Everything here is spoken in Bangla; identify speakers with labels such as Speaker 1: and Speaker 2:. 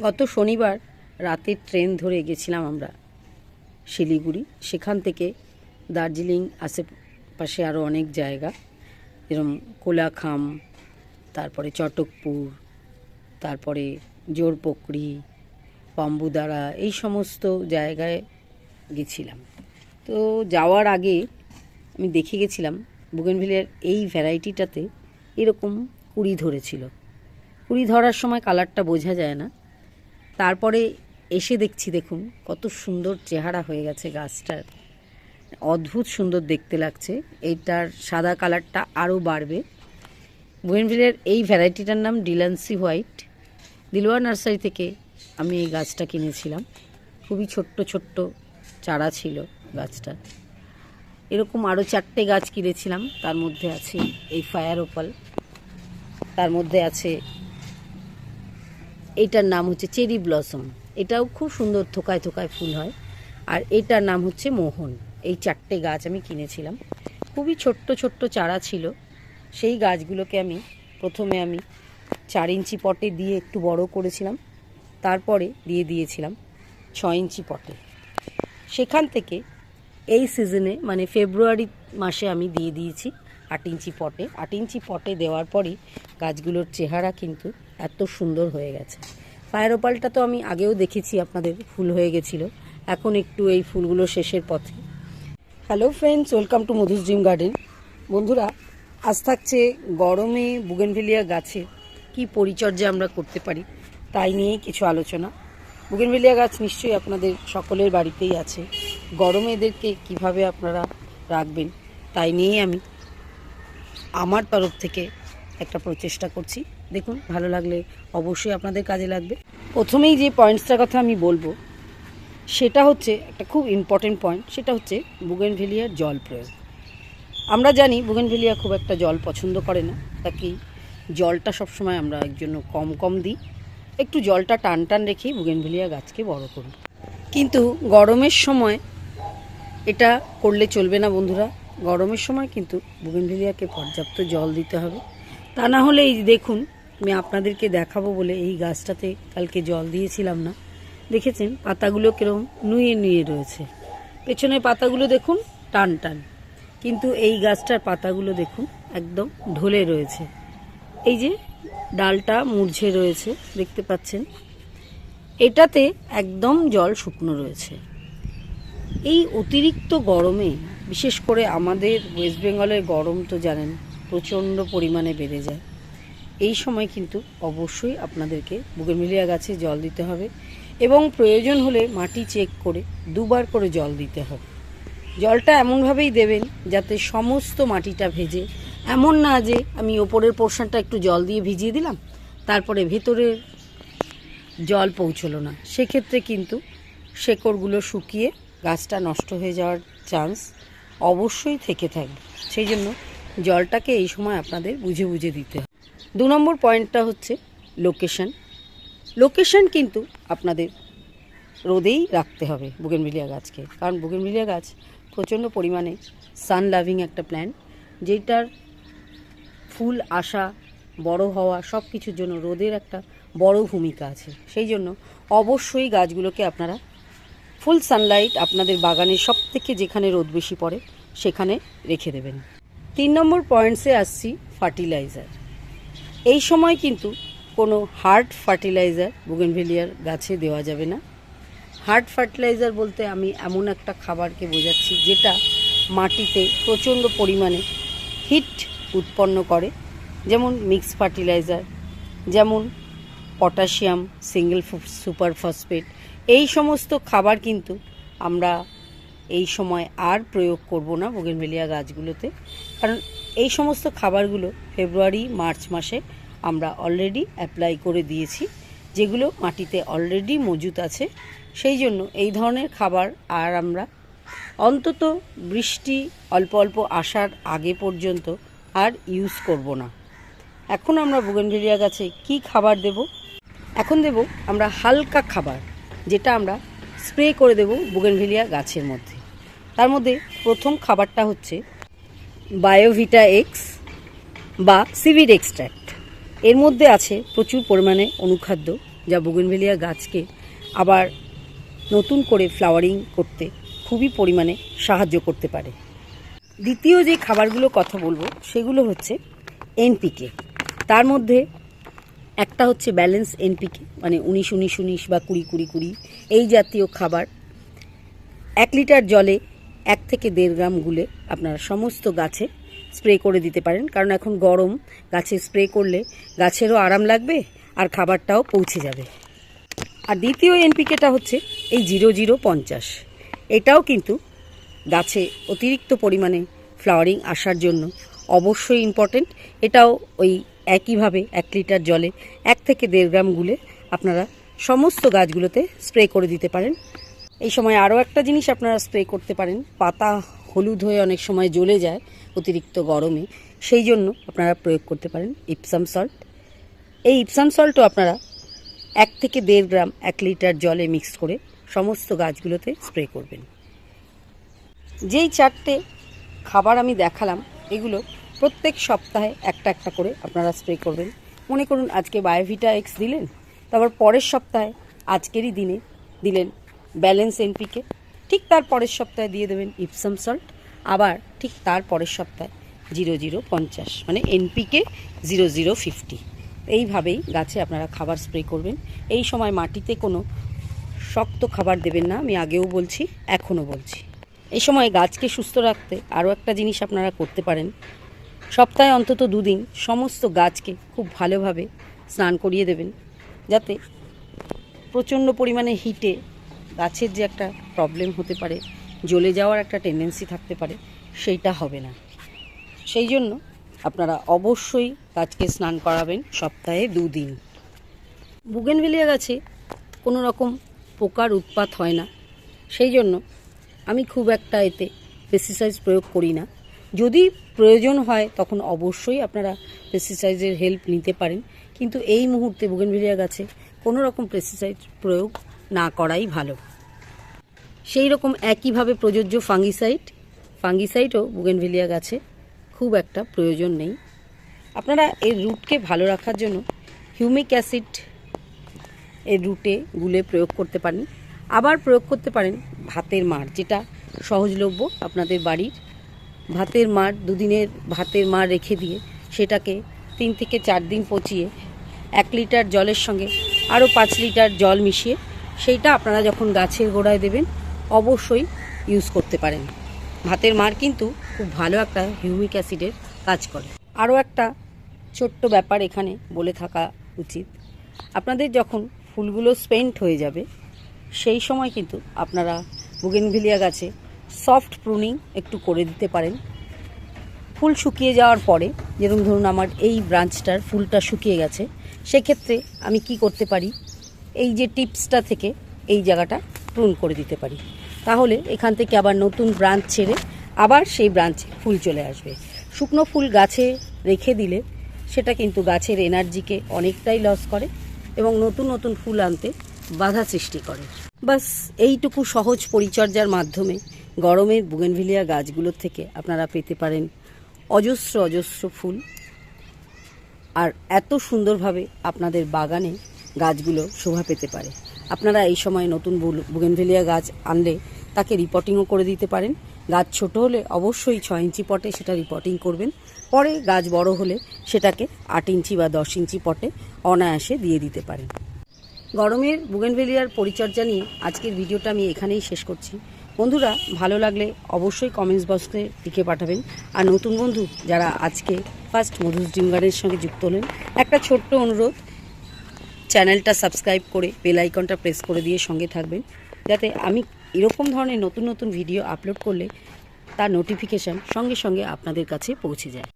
Speaker 1: গত শনিবার রাতের ট্রেন ধরে গেছিলাম আমরা শিলিগুড়ি। সেখান থেকে দার্জিলিং আশেপাশে আরও অনেক জায়গা। যেরকম কোলাখাম, তারপরে চটকপুর, তারপরে জোরপকড়ি পাম্বুদারা এই সমস্ত জায়গায় গেছিলাম। তো যাওয়ার আগে আমি দেখে গেছিলাম বুগেনভিলের এই ভ্যারাইটিটাতে এরকম কুড়ি ধরেছিল। কুড়ি ধরার সময় কালারটা বোঝা যায় না। তারপরে এসে দেখছি, দেখুন, কত সুন্দর চেহারা হয়ে গেছে গাছটার। অদ্ভুত সুন্দর দেখতে লাগছে। এইটার সাদা কালারটা আরও বাড়বে। বুয়েনভিলের এই ভ্যারাইটিটার নাম ডিলান্সি হোয়াইট। দিলওয়া নার্সারি থেকে আমি এই গাছটা কিনেছিলাম। খুবই ছোট্ট ছোট্ট চারা ছিল গাছটা এরকম আরও চারটে গাছ কিনেছিলাম। তার মধ্যে আছে এই ফায়ার ওপাল। তার মধ্যে আছে এইটার নাম হচ্ছে চেরি ব্লসম। এটাও খুব সুন্দর থোকায় থোকায় ফুল হয়। আর এটার নাম হচ্ছে মোহন। এই চারটে গাছ আমি কিনেছিলাম। খুবই ছোট্ট ছোট্ট চারা ছিল। সেই গাছগুলোকে আমি প্রথমে আমি চার ইঞ্চি পটে দিয়ে একটু বড় করেছিলাম। তারপরে দিয়ে দিয়েছিলাম ছ ইঞ্চি পটে। সেখান থেকে এই সিজনে মানে ফেব্রুয়ারি মাসে আমি দিয়ে দিয়েছি। আট ইঞ্চি পটে। আট ইঞ্চি পটে দেওয়ার পরই গাছগুলোর চেহারা কিন্তু এত সুন্দর হয়ে গেছে। ফায়ার ওপালটা তো আমি আগেও দেখেছি, আপনাদের ফুল হয়ে গেছিল। এখন একটু এই ফুলগুলো শেষের পথে। Hello friends welcome to Madhu's dream garden বন্ধুরা, আজ থাকছে গরমে বুগেনভেলিয়া গাছে কি পরিচর্যা আমরা করতে পারি তাই নিয়েই কিছু আলোচনা। বুগেনভেলিয়া গাছ নিশ্চয়ই আপনাদের সকলের বাড়িতেই আছে। গরমে এদেরকে কীভাবে আপনারা রাখবেন তাই নিয়েই আমি আমার তরফ থেকে একটা প্রচেষ্টা করছি। দেখুন, ভালো লাগলে অবশ্যই আপনাদের কাজে লাগবে। প্রথমেই যে পয়েন্টসটার কথা আমি বলব, সেটা হচ্ছে একটা খুব ইম্পর্টেন্ট পয়েন্ট সেটা হচ্ছে বুগেনভেলিয়ার জল প্রয়োগ। আমরা জানি বুগেনভেলিয়া খুব একটা জল পছন্দ করে না। তাকে জলটা সবসময় আমরা এর জন্য কম কম দিই। একটু জলটা টান টান রেখেই বুগেনভেলিয়া গাছকে বড় করি কিন্তু গরমের সময় এটা করলে চলবে না বন্ধুরা। গরমের সময় কিন্তু বুগেনভেলিয়াকে পর্যাপ্ত জল দিতে হবে। তা না হলে এই দেখুন, আমি আপনাদেরকে দেখাবো বলে এই গাছটাতে কালকে জল দিয়েছিলাম না। দেখেছেন, পাতাগুলো কীরকম নুয়ে নুয়ে রয়েছে। পেছনের পাতাগুলো দেখুন, টান টান। কিন্তু এই গাছটার পাতাগুলো দেখুন, একদম ঢলে রয়েছে। এই যে ডালটা মূর্ঝে রয়েছে, দেখতে পাচ্ছেন। এটাতে একদম জল শুকনো রয়েছে। এই অতিরিক্ত গরমে বিশেষ করে আমাদের ওয়েস্ট বেঙ্গলের গরম তো জানেন, প্রচণ্ড পরিমাণে বেড়ে যায়। এই সময় কিন্তু অবশ্যই আপনাদেরকে বুগেনভিলিয়া গাছে জল দিতে হবে এবং প্রয়োজন হলে মাটি চেক করে দুবার করে জল দিতে হবে। জলটা এমনভাবেই দেবেন যাতে সমস্ত মাটিটা ভেজে, এমন না যে আমি ওপরের পোর্শনটা একটু জল দিয়ে ভিজিয়ে দিলাম, তারপরে ভেতরের জল পৌঁছলো না। সেক্ষেত্রে কিন্তু শেকড়গুলো শুকিয়ে গাছটা নষ্ট হয়ে যাওয়ার চান্স অবশ্যই থেকে থাকবে। সেই জন্য জলটাকে এই সময় আপনাদের বুঝে বুঝে দিতে হবে। দু নম্বর পয়েন্টটা হচ্ছে লোকেশন লোকেশন কিন্তু আপনাদের রোদেই রাখতে হবে বুগেনভিলিয়া গাছকে। কারণ বুগেনভিলিয়া গাছ প্রচণ্ড পরিমাণে সান লাভিং একটা প্ল্যান্ট যেটার ফুল আসা, বড় হওয়া সব কিছুর জন্য রোদের একটা বড় ভূমিকা আছে। সেই জন্য অবশ্যই গাছগুলোকে আপনারা ফুল সানলাইট আপনাদের বাগানের সব থেকে যেখানে রোদ বেশি পড়ে, সেখানে রেখে দেবেন। তিন নম্বর পয়েন্টসে আসছি ফার্টিলাইজার। এই সময় কিন্তু কোনো হার্ড ফার্টিলাইজার বুগেনভেলিয়ার গাছে দেওয়া যাবে না। হার্ড ফার্টিলাইজার বলতে আমি এমন একটা খাবারকে বোঝাচ্ছি যেটা মাটিতে প্রচণ্ড পরিমাণে হিট উৎপন্ন করে, যেমন মিক্স ফার্টিলাইজার, যেমন পটাশিয়াম, সিঙ্গেল সুপার ফসফেট এই সমস্ত খাবার কিন্তু আমরা এই সময় আর প্রয়োগ করব না বোগেনভেলিয়া গাছগুলোতে। কারণ এই সমস্ত খাবারগুলো ফেব্রুয়ারি, মার্চ মাসে আমরা অলরেডি অ্যাপ্লাই করে দিয়েছি। যেগুলো মাটিতে অলরেডি মজুত আছে। সেই জন্য এই ধরনের খাবার আর আমরা অন্তত বৃষ্টি, অল্প অল্প আসার আগে পর্যন্ত আর ইউজ করব না। এখন আমরা বুগেনভেলিয়া গাছে কি খাবার দেব? এখন দেব আমরা হালকা খাবার। যেটা আমরা স্প্রে করে দেব বুগেনভেলিয়া গাছের মধ্যে। তার মধ্যে প্রথম খাবারটা হচ্ছে বায়োভিটা এক্স বা সিভিড এক্সট্র্যাক্ট এর মধ্যে আছে প্রচুর পরিমাণে অনুখাদ্য যা বুগেনভেলিয়া গাছকে আবার নতুন করে ফ্লাওয়ারিং করতে খুবই পরিমাণে সাহায্য করতে পারে। দ্বিতীয় যে খাবারগুলো কথা বলব, সেগুলো হচ্ছে এনপিকে তার মধ্যে একটা হচ্ছে ব্যালেন্স এনপিকে মানে উনিশ উনিশ উনিশ বা কুড়ি কুড়ি কুড়ি, এই জাতীয় খাবার। এক লিটার জলে এক থেকে দেড় গ্রাম গুলে আপনারা সমস্ত গাছে স্প্রে করে দিতে পারেন। কারণ এখন গরম, গাছে স্প্রে করলে গাছেরও আরাম লাগবে আর খাবারটাও পৌঁছে যাবে। আর দ্বিতীয় এনপিকেটা হচ্ছে এই জিরো জিরো, পঞ্চাশ। এটাও কিন্তু গাছে অতিরিক্ত পরিমাণে ফ্লাওয়ারিং আসার জন্য অবশ্যই ইম্পর্টেন্ট এটাও ওই একইভাবে এক লিটার জলে এক থেকে দেড় গ্রাম গুলে আপনারা সমস্ত গাছগুলোতে স্প্রে করে দিতে পারেন। এই সময় আরও একটা জিনিস আপনারা স্প্রে করতে পারেন। পাতা হলুদ হয়ে অনেক সময় জ্বলে যায় অতিরিক্ত গরমে, সেই জন্য আপনারা প্রয়োগ করতে পারেন ইপসাম সল্ট এই ইপসাম সল্টও আপনারা এক থেকে দেড় গ্রাম এক লিটার জলে মিক্স করে সমস্ত গাছগুলোতে স্প্রে করবেন। যেই চারটে খাবার আমি দেখালাম, এগুলো প্রত্যেক সপ্তাহে একটা একটা করে আপনারা স্প্রে করবেন। মনে করুন আজকে বায়োভিটা এক্স দিলেন, তারপর পরের সপ্তাহে আজকেরই দিনে দিলেন ব্যালেন্স এনপিকে ঠিক তার পরের সপ্তাহে দিয়ে দেবেন ইপসাম সল্ট আবার ঠিক তার পরের সপ্তাহে জিরো জিরো পঞ্চাশ মানে এনপিকে জিরো জিরো ফিফটি। এইভাবেই গাছে আপনারা খাবার স্প্রে করবেন। এই সময় মাটিতে কোনো শক্ত খাবার দেবেন না, আমি আগেও বলছি, এখনও বলছি। এই সময় গাছকে সুস্থ রাখতে আরও একটা জিনিস আপনারা করতে পারেন সপ্তাহে অন্তত দুদিন সমস্ত গাছকে খুব ভালোভাবে স্নান করিয়ে দেবেন, যাতে প্রচণ্ড পরিমাণে হিটে গাছের যে একটা প্রবলেম হতে পারে, জ্বলে যাওয়ার একটা টেন্ডেন্সি থাকতে পারে, সেইটা হবে না। সেই জন্য আপনারা অবশ্যই গাছকে স্নান করাবেন সপ্তাহে দুদিন। বুগেনভেলিয়া গাছে কোনো রকম পোকার উৎপাত হয় না। সেই জন্য আমি খুব একটা এতে পেস্টিসাইড প্রয়োগ করি না। যদি প্রয়োজন হয়, তখন অবশ্যই আপনারা পেস্টিসাইডের হেল্প নিতে পারেন। কিন্তু এই মুহূর্তে বুগেনভেলিয়া গাছে কোনো রকম পেস্টিসাইড প্রয়োগ না করাই ভালো। সেই রকম একইভাবে প্রযোজ্য ফাঙ্গিসাইড ফাঙ্গিসাইডও বুগেনভেলিয়া গাছে খুব একটা প্রয়োজন নেই। আপনারা এর রুটকে ভালো রাখার জন্য হিউমিক অ্যাসিড এর রুটে গুলে প্রয়োগ করতে পারেন। আবার প্রয়োগ করতে পারেন ভাতের মার, যেটা সহজলভ্য আপনাদের বাড়ির ভাতের মার, দুদিনের ভাতের মার রেখে দিয়ে সেটাকে তিন থেকে চার দিন পচিয়ে এক লিটার জলের সঙ্গে আরও পাঁচ লিটার জল মিশিয়ে সেইটা আপনারা যখন গাছের গোড়ায় দেবেন, অবশ্যই ইউজ করতে পারেন। ভাতের মার কিন্তু খুব ভালো একটা হিউমিক অ্যাসিডের কাজ করে। আরও একটা ছোট্ট ব্যাপার এখানে বলে থাকা উচিত। আপনাদের যখন ফুলগুলো স্পেন্ট হয়ে যাবে, সেই সময় কিন্তু আপনারা বুগেনভিলিয়া গাছে সফট প্রুনিং একটু করে দিতে পারেন। ফুল শুকিয়ে যাওয়ার পরে, যেরকম ধরুন আমার এই ব্রাঞ্চটার ফুলটা শুকিয়ে গেছে, সেক্ষেত্রে আমি কি করতে পারি? এই যে টিপসটা থেকে এই জায়গাটা প্রুন করে দিতে পারি। তাহলে এখান থেকে আবার নতুন ব্রাঞ্চ ছেড়ে আবার সেই ব্রাঞ্চে ফুল চলে আসবে। শুকনো ফুল গাছে রেখে দিলে সেটা কিন্তু গাছের এনার্জিকে অনেকটাই লস করে এবং নতুন নতুন ফুল আনতে বাধা সৃষ্টি করে। বাস এইটুকু সহজ পরিচর্যার মাধ্যমে গরমের বুগেনভিলিয়া গাছগুলোর থেকে আপনারা পেতে পারেন অজস্র অজস্র ফুল। আর এত সুন্দরভাবে আপনাদের বাগানে গাছগুলো শোভা পেতে পারে। আপনারা এই সময় নতুন বুগেনভেলিয়া গাছ আনলে তাকে রিপোর্টিংও করে দিতে পারেন। গাছ ছোট হলে অবশ্যই ছয় ইঞ্চি পটে সেটা রিপোর্টিং করবেন। পরে গাছ বড় হলে সেটাকে আট ইঞ্চি বা দশ ইঞ্চি পটে অনায়াসে দিয়ে দিতে পারেন। গরমের বুগেনভেলিয়ার পরিচর্যা নিয়ে আজকের ভিডিওটা আমি এখানেই শেষ করছি। বন্ধুরা, ভালো লাগলে অবশ্যই কমেন্টস বক্সে লিখে পাঠাবেন। আর নতুন বন্ধু যারা আজকে ফার্স্ট মধুস ড্রিম গার্ডেনের সঙ্গে যুক্ত হলেন, একটা ছোট্ট অনুরোধ, চ্যানেলটা সাবস্ক্রাইব করে বেল আইকনটা প্রেস করে দিয়ে সঙ্গে থাকবেন, যাতে আমি এরকম ধরনের নতুন নতুন ভিডিও আপলোড করলে তার নোটিফিকেশান সঙ্গে সঙ্গে আপনাদের কাছে পৌঁছে যায়।